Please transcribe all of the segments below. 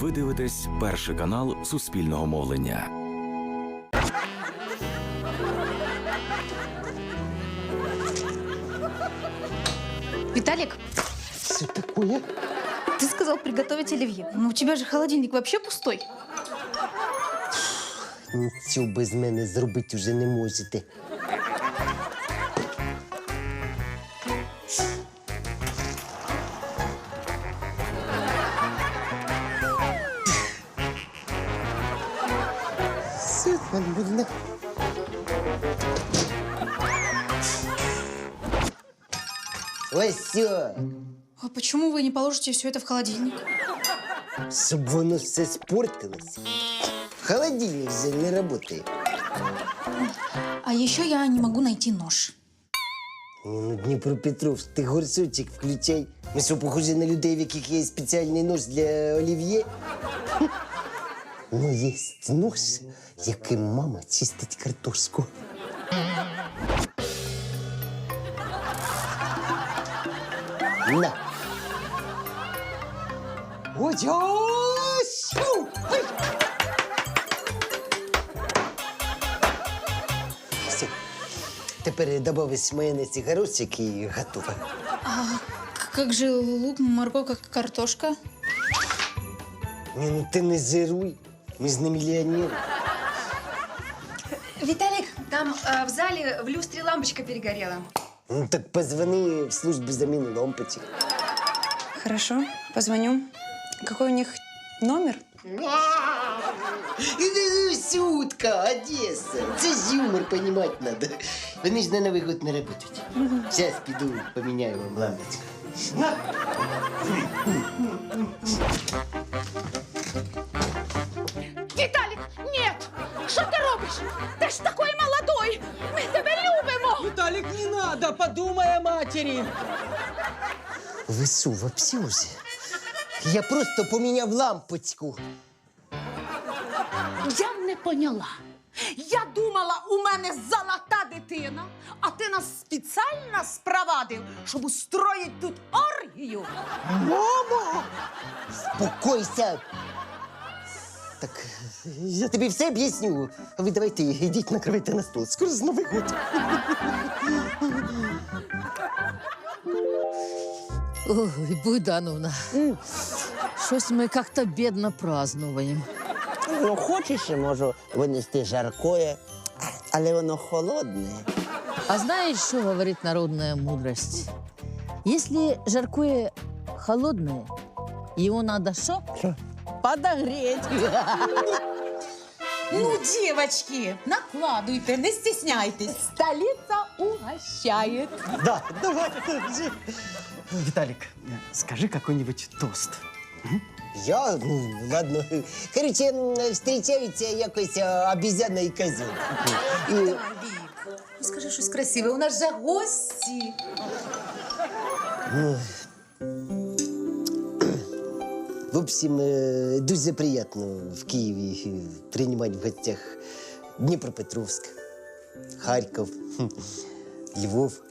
Ви дивитесь перший канал Суспільного мовлення. Виталик, Что такое? ты сказал приготовить оливье. Но у тебя же холодильник вообще пустой. Нічого без мене зробити вже не можете. Все нормально. Ось все, А почему вы не положите все это в холодильник? щоб воно все спортилось. Холодильник же не работает. А еще я не могу найти нож. Ну, Дніпропетровськ, ти горсочок включай. Ми що, похожі на людей, в яких є спеціальний нож для олів'є? Хм. Ну, є нож, яким мама чистить картошку. На. Ай! Все. Тепер добавиш майонез і горошок і готово. А как же лук, морковка, картошка? Ні, ну ти не зируй. Ми ж не мільйонери. Виталик, там э, в зале в люстре лампочка перегорела. Ну так позвони в службу заміни лампочок. Хорошо, позвоню. Какой у них номер? Сутка, Одеса. Це ж юмор, понімати надо. Вони ж на Новий год не працюють. Зараз піду поміняю вам лампочку. Віталік, Подумай о матери. Ви що, вообще? Я просто поміняв лампочку. Я не поняла. Я думала, у мене золота дитина, а ти нас спеціально спровадив, щоб устроїти тут оргію. Мама! Спокойся! Так, я тобі все об'ясню. А ви давайте йдіть накривайте на стол. Скоро з Новий год. Ой, Буйдановна, щось ми як-то бідно празднуємо. Ну, хочеш, я можу винести жаркое, але воно холодне. А знаєш, що говорить народная мудрость? Если жаркое холодное, его надо что? Подогреть. Ну, девочки, накладуйте, не стесняйтесь. Столица угощает. Да, давай уже. Виталик, скажи какой-нибудь тост. Я? Ну, ладно. Короче, м, зустрічаються якось а, обізяна і козел. І, Ну, скажи щось красиве, у нас же гості. В общем, е, дуже приємно в Києві приймати в гостях Дніпропетровськ, Харків, Львов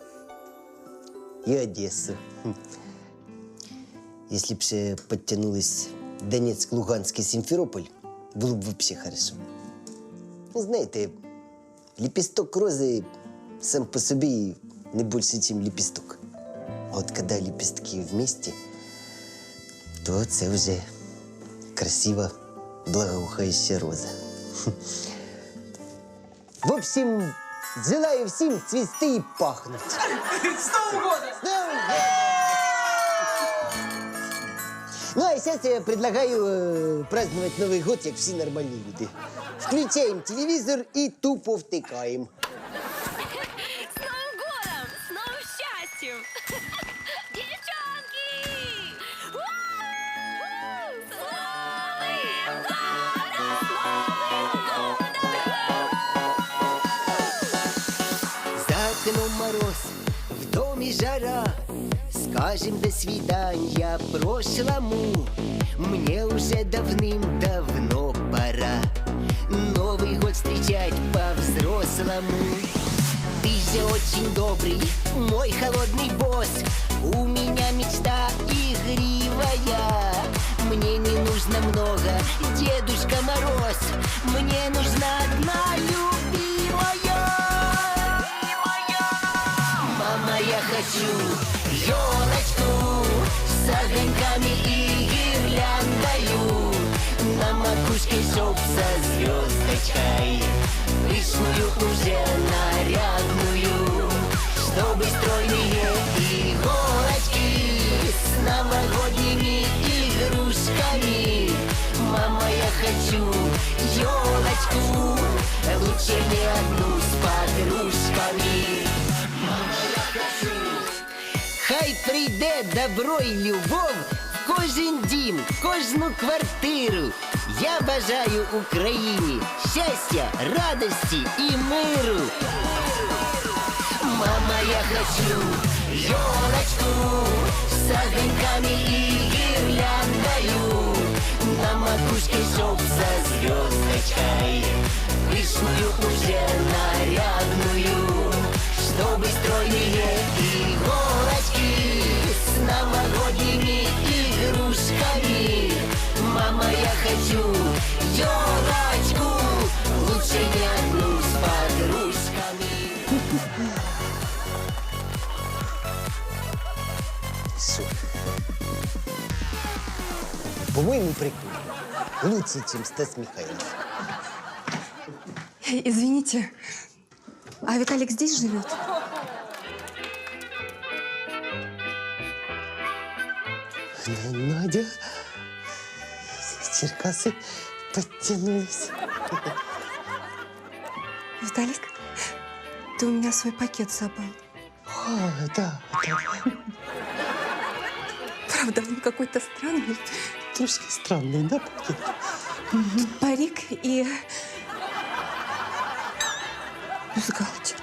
і Одесу. Якщо б ще підтягнулись Донецьк, Луганськ і Сімферополь, було б взагалі хорошо. Ну, знаєте, лепесток рози сам по собі не більше, ніж лепесток. А от коли лепестки вместе, то це вже красива, благоухающая роза. В общем, желаю всім цвісти і пахнути. З Новым годом! Ну, а сейчас я предлагаю э, праздновать Новый год, як всі нормальні люди. Включаємо телевізор і тупо втикаємо. Окном мороз, в доме жара. Скажем до свидания прошлому. Мне уже давным-давно пора Новый год встречать по-взрослому. Ты же очень добрый, мой холодный босс огоньками и гирляндою. На макушке щелкся звездочкой Лишнюю уже нарядную. Чтобы стройные иголочки С новогодними игрушками. Мама, я хочу елочку Лучше не одну. прийде добро і любов в кожен дім, в кожну квартиру. Я бажаю Україні щастя, радості і миру. Мама, я хочу елочку с огоньками и гирляндою. На макушке чтоб за звездочкой, вишную уже По-моему, прикольно. Лучше, чем Стас Михайлов. Извините, а Виталик здесь живет? Надя, Черкасы подтянулись. Виталик, ты у меня свой пакет забыл. А, да, да. Правда, он какой-то странный. Трошки странный, да, пакет? Парик и... Бюстгальтер.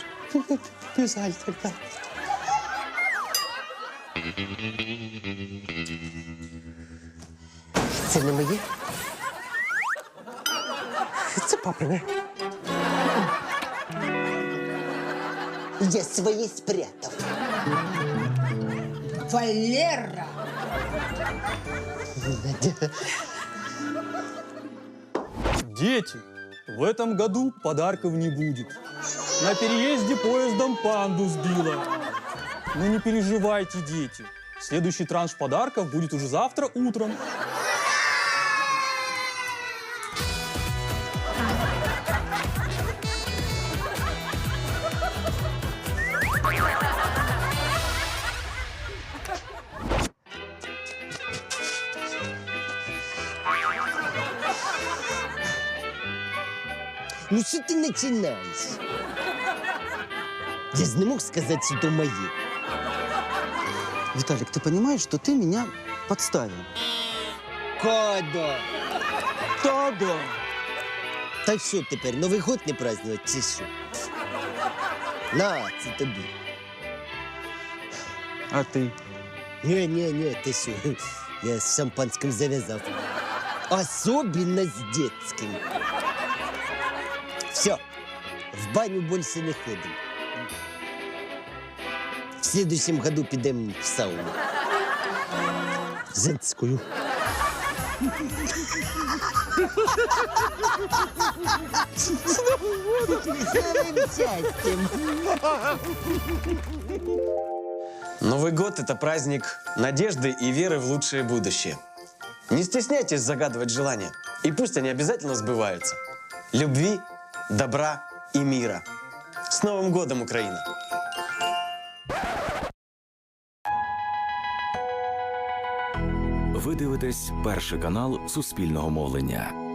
Бюстгальтер, да. Це не моє? Це папине. Я своє спрятав. Валера! Дети, в этом году подарков не будет. На переезде поездом панду сбила. Но не переживайте, дети. Следующий транш подарков будет уже завтра утром. Ну що ти починаєш? Я ж не мог сказати, що то моє. Виталик, ты понимаешь, что ты меня подставил? Кода! Да-да. Та що тепер, Новий год не празднувати чи що? На, це тобі. А ты? Ні, ні, ні, ти що? Я з шампанським зав'язав. Особенно з детським. Все, в баню більше не ходимо. В следующем году підемо в сауну. Счастьем! Новый год – это праздник надежды и веры в лучшее будущее. Не стесняйтесь загадывать желания, и пусть они обязательно сбываются. Любви, добра и мира. С Новым годом, Украина! Ви дивитесь перший канал Суспільного мовлення.